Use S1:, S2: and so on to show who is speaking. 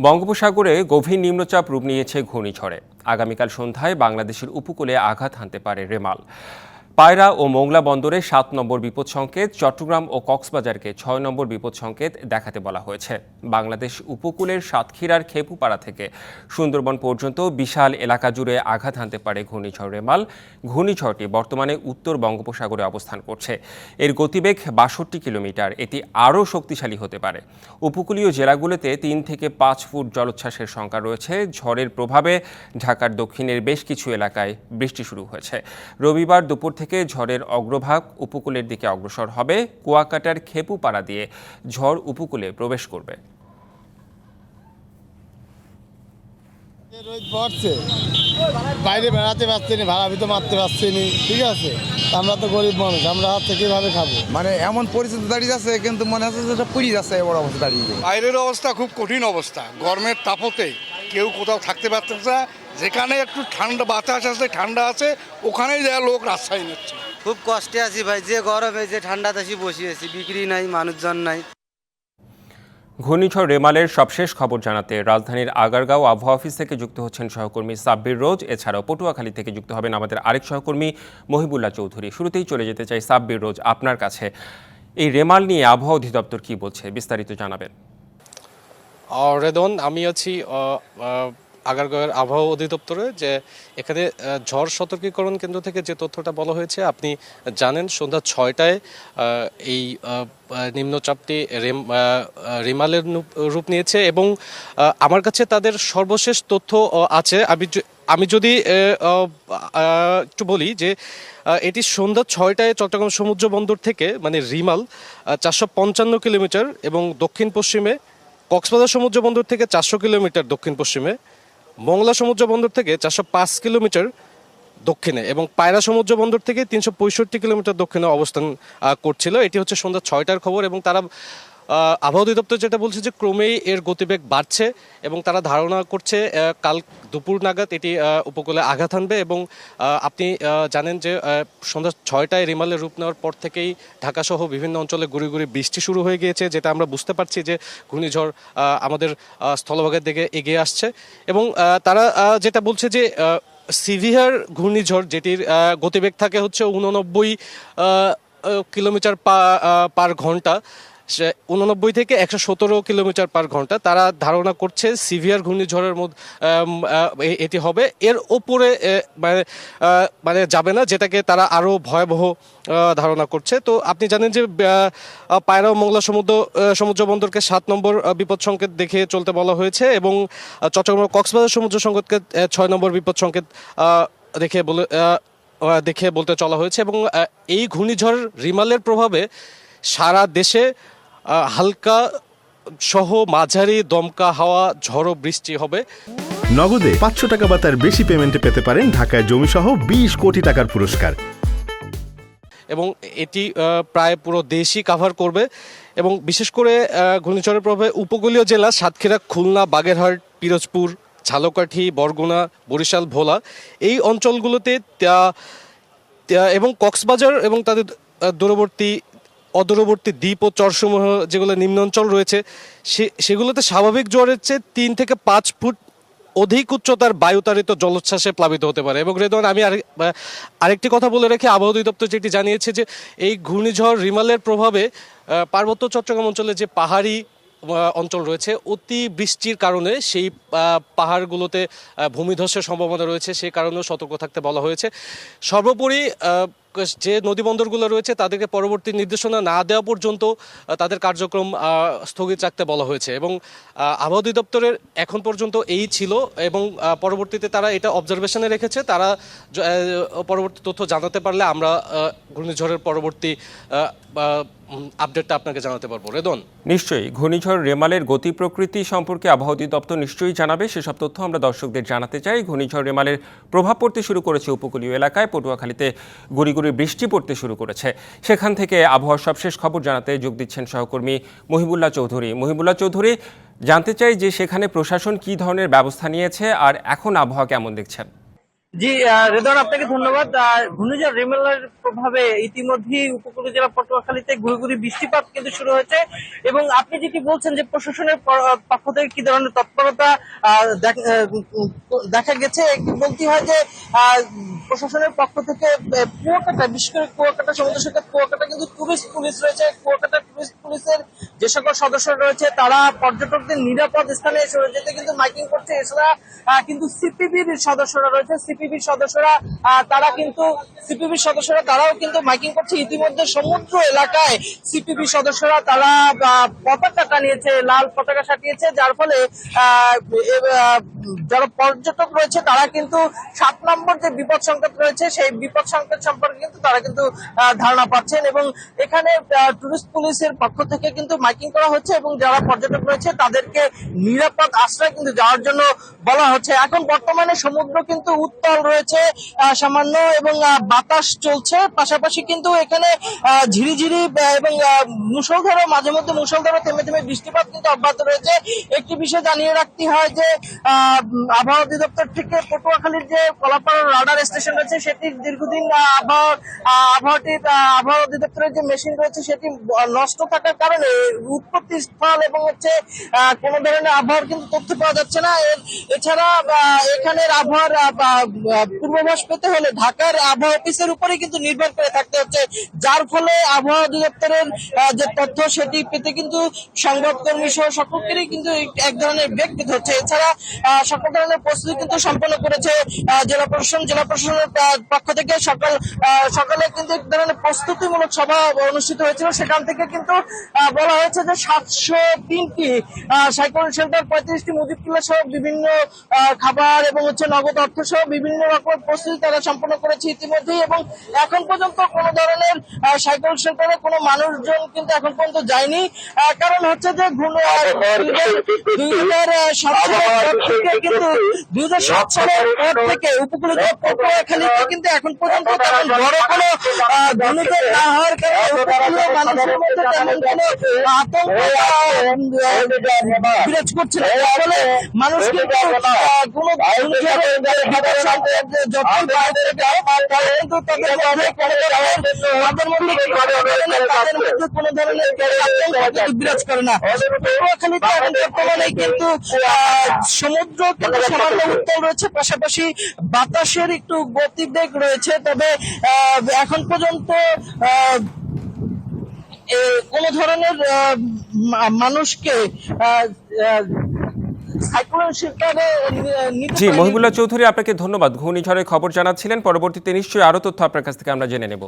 S1: বঙ্গোপসাগরে গভীর নিম্নচাপ রূপ নিয়েছে ঘূর্ণিঝড়ে। আগামীকাল সন্ধ্যায় বাংলাদেশের উপকূলে আঘাত হানতে পারে রেমাল। পায়রা ও মোংলা বন্দরে সাত নম্বর বিপদ সংকেত, চট্টগ্রাম ও কক্সবাজারকে ছয় নম্বর বিপদ সংকেত দেখাতে বলা হয়েছে। বাংলাদেশ উপকূলের সাতক্ষীরার খেপুপাড়া থেকে সুন্দরবন পর্যন্ত বিশাল এলাকা জুড়ে আঘাত হানতে পারে ঘূর্ণিঝড় রেমাল। ঘূর্ণিঝড়টি বর্তমানে উত্তর বঙ্গোপসাগরে অবস্থান করছে। এর গতিবেগ বাষট্টি কিলোমিটার, এটি আরও শক্তিশালী হতে পারে। উপকূলীয় জেলাগুলোতে তিন থেকে পাঁচ ফুট জলোচ্ছ্বাসের সংখ্যা রয়েছে। ঝড়ের প্রভাবে ঢাকার দক্ষিণের বেশ কিছু এলাকায় বৃষ্টি শুরু হয়েছে। রবিবার দুপুর থেকে ঝড়ের অগ্রভাগ উপকূলের দিকে অগ্রসর হবে। কুয়াকাটার খেপুপাড়া দিয়ে ঝড় উপকূলে প্রবেশ করবে।
S2: রোদ পড়ছে বাইরে বেড়াতে পারছি না ভাড়া ভিতরে মারতে পারছি না ঠিক আছে? আমরা তো গরিব মানুষ আমরা হাতে কীভাবে খাব?
S3: মানে এমন পরিস্থিতি দাঁড়িয়ে যাচ্ছে কিন্তু মনে হচ্ছে যে পুরি যাচ্ছে এবার অবস্থা দাঁড়িয়ে
S4: বাইরের অবস্থা খুব কঠিন অবস্থা। গরমের তাপতে কেউ কোথাও থাকতে পারতেছে না যেখানে একটু ঠান্ডা বাতাস আছে ঠান্ডা আছে ওখানেই যা লোক রাজশাহী নিচ্ছে।
S5: খুব কষ্টে আছি ভাই যে গরমে যে ঠান্ডাতে আসি বসিয়েছি বিক্রি নাই মানুষজন নাই।
S1: ঘূর্ণিঝড় রেমালের সবশেষ খবর জানাতে রাজধানীর আগারগাঁও আবহাওয়া অফিস থেকে যুক্ত হচ্ছেন সহকর্মী সাব্বির রোজ। এছাড়াও পটুয়াখালী থেকে যুক্ত হবেন আমাদের আরেক সহকর্মী মহিবুল্লাহ চৌধুরী। শুরুতেই চলে যেতে চাই সাব্বির রোজ আপনার কাছে। এই রেমাল নিয়ে আবহাওয়া অধিদপ্তর কি বলছে বিস্তারিত জানাবেন।
S6: রেদন আমি আছি আগারগাঁওয়ের আবহাওয়া অধিদপ্তরে যে এখানে ঝড় সতর্কীকরণ কেন্দ্র থেকে যে তথ্যটা বলা হয়েছে, আপনি জানেন সন্ধ্যা ছয়টায় এই নিম্নচাপটি রেম রিমালের রূপ নিয়েছে এবং আমার কাছে তাদের সর্বশেষ তথ্য আছে। আমি আমি যদি একটু বলি যে এটি সন্ধ্যা ছয়টায় চট্টগ্রাম সমুদ্র বন্দর থেকে মানে রিমাল চারশো পঞ্চান্ন কিলোমিটার এবং দক্ষিণ পশ্চিমে কক্সবাজার সমুদ্র বন্দর থেকে চারশো কিলোমিটার দক্ষিণ পশ্চিমে মংলা সমুদ্র বন্দর থেকে চারশো পাঁচ কিলোমিটার দক্ষিণে এবং পায়রা সমুদ্র বন্দর থেকে তিনশো পঁয়ষট্টি কিলোমিটার দক্ষিণে অবস্থান করছিল। এটি হচ্ছে সন্ধ্যা ছয়টার খবর এবং তারা আবহাওয়া অধিদপ্তর যেটা বলছে যে ক্রমেই এর গতিবেগ বাড়ছে এবং তারা ধারণা করছে কাল দুপুর নাগাদ এটি উপকূলে আঘাত আনবে এবং আপনি জানেন যে সন্ধ্যা ছয়টায় রিমালের রূপ নেওয়ার পর থেকেই ঢাকাসহ বিভিন্ন অঞ্চলে গুড়ি গুড়ি বৃষ্টি শুরু হয়ে গিয়েছে, যেটা আমরা বুঝতে পারছি যে ঘূর্ণিঝড় আমাদের স্থলভাগের দিকে এগিয়ে আসছে এবং তারা যেটা বলছে যে সিভিয়ার ঘূর্ণিঝড় যেটির গতিবেগ থাকে হচ্ছে উননব্বই কিলোমিটার পার ঘণ্টা উননব্বই থেকে একশো সতেরো কিলোমিটার পার ঘণ্টা তারা ধারণা করছে সিভিয়ার ঘূর্ণিঝড়ের মধ্যে এটি হবে। এর ওপরে মানে মানে যাবে না, যেটাকে তারা আরও ভয়াবহ ধারণা করছে। তো আপনি জানেন যে পায়রা মংলা সমুদ্র সমুদ্র বন্দরকে সাত নম্বর বিপদ সংকেত দেখে চলতে বলা হয়েছে এবং চট্টগ্রাম কক্সবাজার সমুদ্র সংকেতকে ছয় নম্বর বিপদ সংকেত দেখে বলে দেখে বলতে চলা হয়েছে এবং এই ঘূর্ণিঝড় রিমালের প্রভাবে সারা দেশে হালকা সহ মাঝারি দমকা হাওয়া ঝড়ো বৃষ্টি হবে।
S7: নগদে পাঁচশো টাকা বা তার বেশি পেমেন্টে পেতে পারেন ঢাকায় জমিসহ বিশ কোটি টাকার পুরস্কার।
S6: এবং এটি প্রায় পুরো দেশই কাভার করবে। এবং বিশেষ করে ঘূর্ণিঝড়ের প্রভাবে উপকূলীয় জেলা সাতক্ষীরা খুলনা বাগেরহাট পিরোজপুর ঝালকাঠি বরগুনা বরিশাল ভোলা এই অঞ্চলগুলোতে এবং কক্সবাজার এবং তাদের দূরবর্তী অদূরবর্তী দ্বীপ ও চরসমূহ যেগুলো নিম্ন অঞ্চল রয়েছে, সে, সেগুলোতে স্বাভাবিক জ্বরের চেয়ে তিন থেকে পাঁচ ফুট অধিক উচ্চতার বায়ুতাড়িত জলোচ্ছ্বাসে প্লাবিত হতে পারে। এবং রেদন আমি আরেক- আরেকটি কথা বলে রেখে আবহাওয়া অধিদপ্তর যেটি জানিয়েছে যে এই ঘূর্ণিঝড় রিমালের প্রভাবে পার্বত্য চট্টগ্রাম অঞ্চলে যে পাহাড়ি অঞ্চল রয়েছে, অতি বৃষ্টির কারণে সেই পাহাড়গুলোতে ভূমিধসের সম্ভাবনা রয়েছে। সেই কারণেও সতর্ক থাকতে বলা হয়েছে। সর্বোপরি যে নদী বন্দরগুলো রয়েছে, তাদেরকে পরবর্তী নির্দেশনা না দেওয়া পর্যন্ত তাদের কার্যক্রম স্থগিত রাখতে বলা হয়েছে এবং আবহাওয়া অধিদপ্তরের এখন পর্যন্ত এই ছিল এবং পরবর্তীতে তারা এটা অবজারভেশনে রেখেছে। তারা পরবর্তী তথ্য জানাতে পারলে আমরা ঘূর্ণিঝড়ের পরবর্তী আপডেটটা আপনাকে জানাতে পারব। রেদন?
S1: নিশ্চয়ই। ঘূর্ণিঝড় রেমালের গতি প্রকৃতি সম্পর্কে আবহাওয়া অধিদপ্তর নিশ্চয়ই জানাবে। সেসব তথ্য আমরা দর্শকদের জানাতে চাই। ঘূর্ণিঝড় রেমালের প্রভাব পড়তে শুরু করেছে উপকূলীয় এলাকায়। পটুয়াখালীতে গুড়ি গুড়ি বৃষ্টি পড়তে শুরু করেছে। সেখান থেকে আবহাওয়ার সবশেষ খবর জানাতে যোগ দিচ্ছেন সহকর্মী মহিবুল্লাহ চৌধুরী। মহিবুল্লাহ চৌধুরী, জানতে চাই যে সেখানে প্রশাসন কী ধরনের ব্যবস্থা নিয়েছে আর এখন আবহাওয়া কেমন দেখছেন?
S8: জি রেদওয়ান, আপনাকে ধন্যবাদ। ঘূর্ণিঝড় রিমেলার প্রভাবে ইতিমধ্যেই উপকূল জেলা পটুয়াখালীতে ঘুরে বৃষ্টিপাত কিন্তু শুরু হয়েছে। এবং আপনি যেটি বলছেন যে প্রশাসনের পক্ষ থেকে কি ধরনের তৎপরতা দেখ- গেছে? বলতে হয় যে প্রশাসনের পক্ষ থেকে কুয়াকাটা, বিশেষ করে কুয়াকাটা, সমুদ্র সৈকত কুয়াকাটা কিন্তু টুরিস্ট পুলিশ রয়েছে। কুয়াকাটা পুলিশের যে সকল সদস্য রয়েছে, তারা পর্যটকদের নিরাপদ স্থানে এসে যেতে কিন্তু মাইকিং করছে এছাড়া কিন্তু সিপিবির সদস্যরা রয়েছে। সিপিবির সদস্যরা তারা কিন্তু সিপিবির সদস্যরা, তারাও কিন্তু মাইকিং করছে। ইতিমধ্যে সমুদ্র এলাকায় সিপিবি সদস্যরা, তারা পতাকা টানিয়েছে, লাল পতাকা সাটিয়েছে যার ফলে যারা পর্যটক রয়েছে তারা কিন্তু সাত নম্বর যে বিপদ সংকেত রয়েছে সেই বিপদ সংকেত সম্পর্কে কিন্তু তারা কিন্তু ধারণা পাচ্ছেন এবং এখানে টুরিস্ট পুলিশের পক্ষ থেকে কিন্তু মাইকিং করা হচ্ছে এবং যারা পর্যটক রয়েছে তাদেরকে নিরাপদ আশ্রয় কিন্তু যাওয়ার জন্য বলা হচ্ছে। এখন বর্তমানে সমুদ্র কিন্তু উত্তল রয়েছে সামান্য এবং বাতাস চলছে। পাশাপাশি কিন্তু এখানে ঝিরিঝিরি এবং মুষলধারে মাঝে মধ্যে মুষলধারে থেমে থেমে বৃষ্টিপাত কিন্তু অব্যাহত রয়েছে। একটি বিষয় জানিয়ে রাখতে হয় যে আহ, আবহাওয়া অধিদপ্তর থেকে পটুয়াখালীর যে কলাপাড়া রাডার স্টেশন রয়েছে সেটি দীর্ঘদিন আবহাওয়া আহ, আবহাওয়া অধিদপ্তরের যে মেশিন রয়েছে সেটি নষ্ট থাকার কারণে উৎপত্তি স্থল এবং হচ্ছে কোনো ধরনের আবহাওয়ার কিন্তু তথ্য পাওয়া যাচ্ছে না। এছাড়া এখানের আবহাওয়ার পূর্বাভাস পেতে হলে ঢাকার আবহাওয়া অফিসের উপরে কিন্তু নির্ভর করে থাকতে হচ্ছে। যার ফলে আবহাওয়া অধিদপ্তরের যে তথ্য সেটি পেতে কিন্তু সংবাদকর্মী সহ সকলকেরই কিন্তু এক ধরনের বেগ পেতে হচ্ছে। এছাড়া সকল ধরনের প্রস্তুতি কিন্তু সম্পন্ন করেছে জেলা প্রশাসন। জেলা প্রশাসনের পক্ষ থেকে সকাল সকালে কিন্তু এক ধরনের প্রস্তুতিমূলক সভা অনুষ্ঠিত হয়েছিল। সেখান থেকে কিন্তু বলা হয়েছে যে সাতশো তিনটি সাইকেল সেন্টার পঁয়ত্রিশটি মুদির কিল্লা সহ বিভিন্ন খাবার এবং হচ্ছে নগদ অর্থ সহ বিভিন্ন রকম প্রস্তুতি তারা সম্পন্ন করেছে ইতিমধ্যেই এবং এখন পর্যন্ত কোনো ধরনের সাইকেল সেন্টারে কোনো মানুষজন কিন্তু এখন পর্যন্ত যায়নি। কারণ হচ্ছে যে ঘূর্ণ- দুই হাজার সাত কিন্তু দুই হাজার সাত সালের পর থেকে উপকূলীয় পটুয়াখালীতে কিন্তু এখন পর্যন্ত তেমন বড় কোনো না হওয়ার কারণে উপকূলীয় মানুষের মধ্যে তেমন কোনো আতঙ্ক বিরাজ করছে না ফলে মানুষ কিন্তু কোনো কিন্তু তাদের মধ্যে কোনো ধরনের তাদের মধ্যে কোনো ধরনের আতঙ্ক বিরাজ করে না। পটুয়াখালীতে এখন বর্তমানে কিন্তু আহ, সমুদ্র কিন্তু সামান্য উত্তাল রয়েছে পাশাপাশি বাতাসের একটু গতিবেগ রয়েছে। তবে আহ, এখন পর্যন্ত কোনো ধরনের আহ, মানুষকে
S1: জি মহিবুল্লাহ চৌধুরী আপনাকে ধন্যবাদ। ঘূর্ণিঝড়ের খবর জানাচ্ছিলেন। পরবর্তীতে নিশ্চয়ই আরও তথ্য আপনার কাছ থেকে আমরা জেনে নেব।